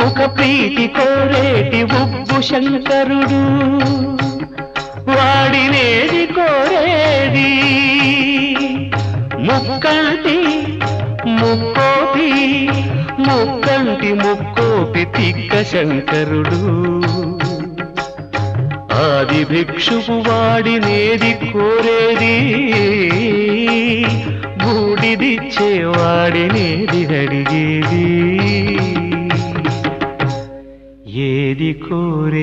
ముఖ ప్రీతి కోరేటి ఉబ్బు శంకరుడు. వాడినేది కోరేది. ముక్కంటి ముక్కోటి ముక్కంటి ముక్కోటి తిక్క శంకరుడు. ఆది భిక్షువు వాడినేది కోరేది. బూడిదిచ్చే వాడినేది ये दिखो रे।